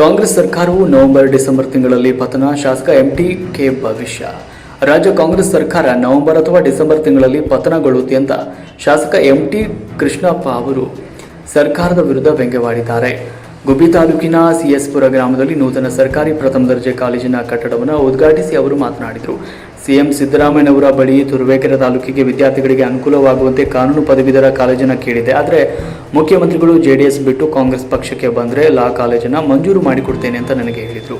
ಕಾಂಗ್ರೆಸ್ ಸರ್ಕಾರವು November, December ತಿಂಗಳಲ್ಲಿ ಪತನ, ಶಾಸಕ ಎಂಟಿ ಕೆ ಭವಿಷ್ಯ. ರಾಜ್ಯ ಕಾಂಗ್ರೆಸ್ ಸರ್ಕಾರ ನವೆಂಬರ್ ಅಥವಾ ಡಿಸೆಂಬರ್ ತಿಂಗಳಲ್ಲಿ ಪತನಗೊಳ್ಳುತ್ತೆ ಅಂತ ಶಾಸಕ ಎಂಟಿ ಕೃಷ್ಣಪ್ಪ ಅವರು ಸರ್ಕಾರದ ವಿರುದ್ಧ ವ್ಯಂಗ್ಯವಾಡಿದ್ದಾರೆ. ಗುಬ್ಬಿ ತಾಲೂಕಿನ ಸಿಎಸ್ಪುರ ಗ್ರಾಮದಲ್ಲಿ ನೂತನ ಸರ್ಕಾರಿ ಪ್ರಥಮ ದರ್ಜೆ ಕಾಲೇಜಿನ ಕಟ್ಟಡವನ್ನು ಉದ್ಘಾಟಿಸಿ ಅವರು ಮಾತನಾಡಿದರು. ಸಿಎಂ ಸಿದ್ದರಾಮಯ್ಯನವರ ಬಳಿ ತುರುವೇಕೆರೆ ತಾಲೂಕಿಗೆ ವಿದ್ಯಾರ್ಥಿಗಳಿಗೆ ಅನುಕೂಲವಾಗುವಂತೆ ಕಾನೂನು ಪದವೀಧರ ಕಾಲೇಜನ್ನು ಕೇಳಿದೆ. ಆದರೆ ಮುಖ್ಯಮಂತ್ರಿಗಳು ಜೆಡಿಎಸ್ ಬಿಟ್ಟು ಕಾಂಗ್ರೆಸ್ ಪಕ್ಷಕ್ಕೆ ಬಂದರೆ ಲಾ ಕಾಲೇಜನ್ನು ಮಂಜೂರು ಮಾಡಿಕೊಡ್ತೇನೆ ಅಂತ ನನಗೆ ಹೇಳಿದರು.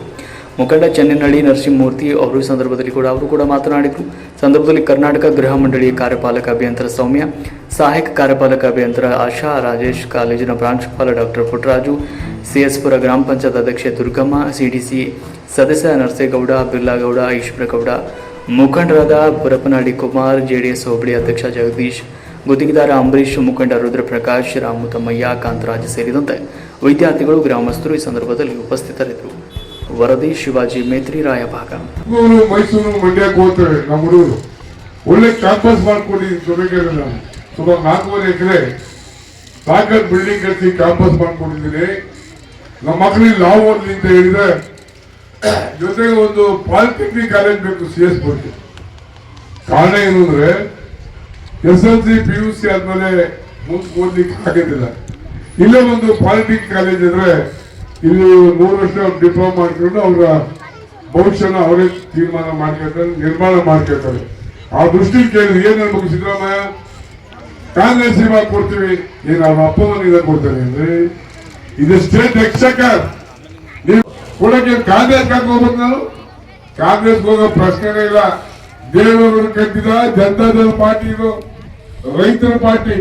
ಮುಖಂಡ ಚೆನ್ನನಹಳ್ಳಿ ನರಸಿಂಹಮೂರ್ತಿ ಅವರು ಸಂದರ್ಭದಲ್ಲಿ ಕೂಡ ಅವರು ಕೂಡ ಮಾತನಾಡಿದರು. ಸಂದರ್ಭದಲ್ಲಿ ಕರ್ನಾಟಕ ಗೃಹ ಮಂಡಳಿಯ ಕಾರ್ಯಪಾಲಕ ಅಭಿಯಂತರ ಸೌಮ್ಯ, ಸಹಾಯಕ ಕಾರ್ಯಪಾಲಕ ಅಭಿಯಂತರ ಆಶಾ, ರಾಜೇಶ್ ಕಾಲೇಜಿನ ಪ್ರಾಂಶುಪಾಲ ಡಾಕ್ಟರ್ ಪುಟ್ಟರಾಜು, ಸಿಎಸ್ಪುರ ಗ್ರಾಮ ಪಂಚಾಯತ್ ಅಧ್ಯಕ್ಷೆ ದುರ್ಗಮ್ಮ, ಸಿಡಿಸಿ ಸದಸ್ಯ ನರಸೇಗೌಡ, ಬಿರ್ಲಾಗೌಡ, ಈಶ್ವರಗೌಡ ಮುಖಂಡರಾದ ಪುರಪನಹಳ್ಳಿ ಕುಮಾರ್, ಜೆಡಿಎಸ್ ಹೋಬಳಿ ಅಧ್ಯಕ್ಷ ಜಗದೀಶ್, ಗುತ್ತಿಗೆದಾರ ಅಂಬರೀಶ್ ಮುಖಂಡ ರುದ್ರಪ್ರಕಾಶ್, ರಾಮುತಮ್ಮಯ್ಯ, ಕಾಂತರಾಜ್ ಸೇರಿದಂತೆ ವಿದ್ಯಾರ್ಥಿಗಳು, ಗ್ರಾಮಸ್ಥರು ಈ ಸಂದರ್ಭದಲ್ಲಿ ಉಪಸ್ಥಿತರಿದ್ದರು. ವರದಿ ಶಿವಾಜಿ ಮೇತ್ರಿ, ರಾಯಭಾಗ. ಮೈಸೂರು ಮಂಡ್ಯಕ್ಕೆ ನಮ್ಮ ಹುಡುಗರು ಒಳ್ಳೆ ಕ್ಯಾಂಪಸ್ ಜೊತೆಗೆ ನಾನು ಸುಮಾರು ನಾಲ್ಕೂವರೆ ಎಕರೆ ಸಾಕಷ್ಟು ಬಿಲ್ಡಿಂಗ್ ಕಟ್ಟಿ ಕ್ಯಾಂಪಸ್ ಮಾಡ್ಕೊಂಡಿದ್ದೀನಿ. ನಮ್ಮ ಮಕ್ಕಳಿಗೆ ಓದ್ಲಿ ಅಂತ ಹೇಳಿದ್ರೆ ಜೊತೆಗೆ ಒಂದು ಪಾಲಿಟೆಕ್ನಿಕ್ ಕಾಲೇಜ್ ಬೇಕು ಸಿ ಎಸ್ ಬಗ್ಗೆ ಕಾರಣ ಏನು ಅಂದ್ರೆ S L C P U C ಆದ್ಮೇಲೆ ಮುಂದೆ ಓದ್ಲಿಕ್ಕೆ ಆಗೋದಿಲ್ಲ. ಇಲ್ಲೇ ಒಂದು ಪಾಲಿಟೆಕ್ನಿಕ್ ಕಾಲೇಜ್ ಇದ್ರೆ ಇಲ್ಲಿ ಮೂರು ವರ್ಷ ಡಿಪ್ಲೊಮಾ ಮಾಡ್ಕೊಂಡು ಅವರ ಭವಿಷ್ಯನ ಅವರೇ ತೀರ್ಮಾನ ಮಾಡ್ಕೊಳ್ತಾರೆ, ನಿರ್ಮಾಣ ಮಾಡ್ಕೊಳ್ತಾರೆ. ಆ ದೃಷ್ಟಿ ಕೇಳಿದ್ರೆ ಏನ್ ಹೇಳ್ಬೇಕು ಸಿದ್ದರಾಮಯ್ಯ? ಕಾಂಗ್ರೆಸ್ ಸಿನಿಮಾ ಕೊಡ್ತೀವಿ. ಏನ್ ಅವ್ರ ಅಪ್ಪ ಮನೆಯಿಂದ ಕೊಡ್ತಾರೆ ಅಂದ್ರೆ, ಇದು ಸ್ಟೇಟ್ ಎಕ್ಸಕರ್ ಕೊಡಕ್ಕೆ ಕಾಂಗ್ರೆಸ್ ಹೋಗ್ಬೇಕು ನಾನು ಕಾಂಗ್ರೆಸ್ ಹೋಗೋ ಪ್ರಶ್ನೆನೇ ಇಲ್ಲ. ದೇವರು ಕಟ್ಟಿದ ಜನತಾದಳ ಪಾರ್ಟಿ ಇದು. ರೈತರ ಪಾರ್ಟಿ,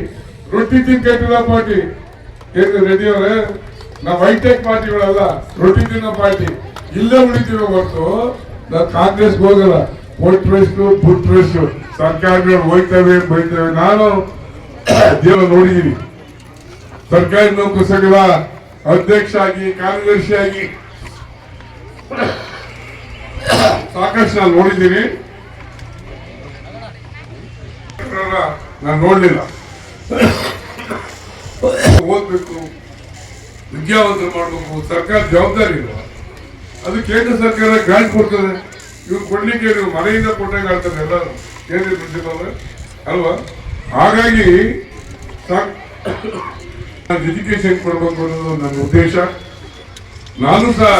ರೊಟ್ಟಿ ತಿನ್ ಕಟ್ಟಿದ ಪಾರ್ಟಿ. ಏನು ರೆಡ್ಡಿ ಅವರೇ, ನಾವು ಹೈಟೆಕ್ ಪಾರ್ಟಿಗಳಲ್ಲ, ರೊಟ್ಟಿ ತಿನ್ನೋ ಪಾರ್ಟಿ. ಇಲ್ಲೇ ಉಳಿತೀವಿ ಹೊರತು ನಾವು ಕಾಂಗ್ರೆಸ್ ಹೋಗಲ್ಲ. ವೋಟ್ ರೆಸ್ಟ್ ಬುಟ್ ರೆಸ್ಟ್ ಸರ್ಕಾರಗಳು ಹೋಯ್ತವೆ ಬೈತವೆ. ನಾನು ದೇವ ನೋಡಿದೀನಿ. ಸರ್ಕಾರಿ ನೌಕರರ ಅಧ್ಯಕ್ಷ ಆಗಿ ಕಾರ್ಯದರ್ಶಿ ಆಗಿ ಸಾಕಷ್ಟು ನಾನು ನೋಡಿದ್ದೀನಿ. ನಾನು ನೋಡ್ಲಿಲ್ಲ. ಓದ್ಬೇಕು, ವಿದ್ಯಾವಂತ ಮಾಡಬೇಕು, ಸರ್ಕಾರ ಜವಾಬ್ದಾರಿ ಇಲ್ಲ. ಅದು ಕೇಂದ್ರ ಸರ್ಕಾರ ಗ್ರಾಂಟ್ ಕೊಡ್ತದೆ. ಇವ್ರು ಕೊಡ್ಲಿಕ್ಕೆ ನೀವು ಮನೆಯಿಂದ ಕೊಟ್ಟಾಗ ಆಗ್ತದೆ ಎಲ್ಲರೂ. ಕೇಂದ್ರ ಪ್ರಿನ್ಸಿಪಾಲ್ ಅಲ್ವಾ? ಹಾಗಾಗಿ ಎಜುಕೇಶನ್ ಕೊಡ್ಬೇಕು ಅನ್ನೋದು ನನ್ನ ಉದ್ದೇಶ. ನಾನು ಸಹ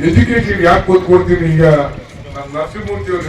ಎಜುಕೇಶನ್ ಯಾಕೆ ಕೊಡ್ತೀನಿ ಈಗ? ನಮ್ಮ ನರಸಿಂಹಮೂರ್ತಿ ಅವರು